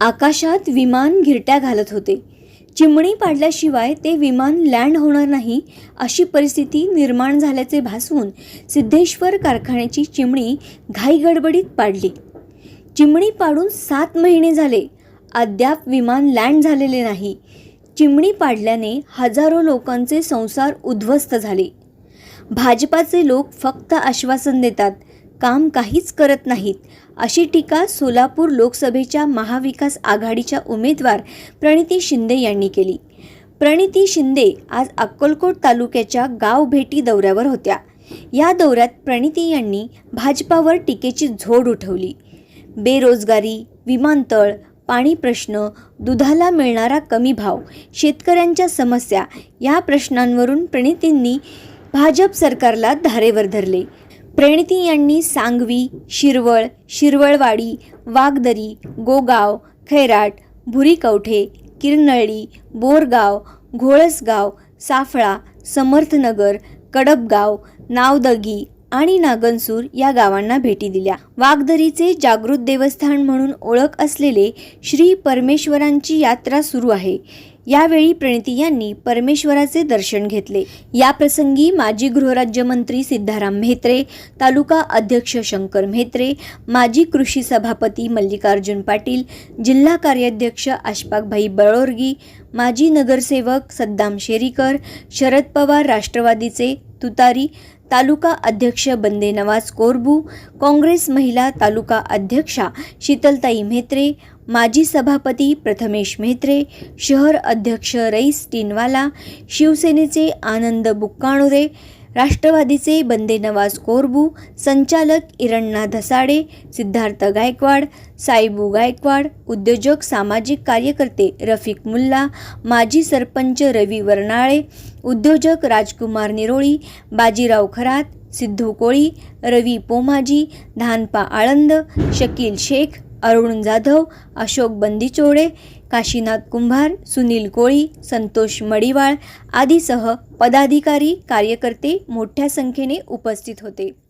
आकाशात विमान घिरट्या घालत होते. चिमणी पाडल्याशिवाय ते विमान लँड होणार नाही अशी परिस्थिती निर्माण झाल्याचे भासवून सिद्धेश्वर कारखान्याची चिमणी घाईगडबडीत पाडली. चिमणी पाडून सात महिने झाले अद्याप विमान लँड झालेले नाही. चिमणी पाडल्याने हजारो लोकांचे संसार उद्ध्वस्त झाले. भाजपाचे लोक फक्त आश्वासन देतात काम काहीच करत नाहीत. अशी टीका सोलापूर लोकसभेच्या महाविकास आघाडीच्या उमेदवार प्रणिती शिंदे यांनी केली. प्रणिती शिंदे आज अक्कलकोट तालुक्याच्या गाव भेटी दौऱ्यावर होत्या. या दौऱ्यात प्रणिती यांनी भाजपावर टीकेची झोड उठवली. बेरोजगारी विमानतळ पाणी प्रश्न दुधाला मिळणारा कमी भाव शेतकऱ्यांच्या समस्या या प्रश्नांवरून प्रणितींनी भाजप सरकारला धारेवर धरले. प्रणिती यांनी सांगवी शिरवळ शिरवळवाडी वागदरी गोगाव खैराट भुरीकवठे किरनळी बोरगाव घोळसगाव साफळा समर्थनगर कडबगाव नावदगी आणि नागनसूर या गावांना भेटी दिल्या. वाघदरीचे जागृत देवस्थान म्हणून ओळख असलेले श्री परमेश्वरांची यात्रा सुरू आहे. यावेळी प्रणिती यांनी परमेश्वराचे दर्शन घेतले. या प्रसंगी माजी गृहराज्यमंत्री सिद्धाराम म्हेत्रे तालुका अध्यक्ष शंकर म्हेत्रे माजी कृषी सभापती मल्लिकार्जुन पाटील जिल्हा कार्याध्यक्ष आशपाकभाई बळोरगी माजी नगरसेवक सद्दाम शेरीकर शरद पवार राष्ट्रवादीचे तुतारी तालुका अध्यक्ष बंदे नवाज कोरबू काँग्रेस महिला तालुका अध्यक्षा शीतलताई म्हेत्रे माजी सभापती प्रथमेश म्हेत्रे शहर अध्यक्ष रईस टिनवाला शिवसेनेचे आनंद बुक्काणुरे राष्ट्रवादीचे बंदे नवाज कोरबू संचालक इरण्णा धसाडे सिद्धार्थ गायकवाड साईबू गायकवाड उद्योजक सामाजिक कार्यकर्ते रफिक मुल्ला माजी सरपंच रवी वर्नाळे उद्योजक राजकुमार निरोळी बाजीराव खरात सिद्धू कोळी रवी पोमाजी धानपा आळंद शकील शेख अरुण जाधव अशोक बंदिचोळे काशीनाथ कुंभार सुनील कोळी संतोष मडिवाळ आदीसह पदाधिकारी कार्यकर्ते मोठ्या संख्येने उपस्थित होते.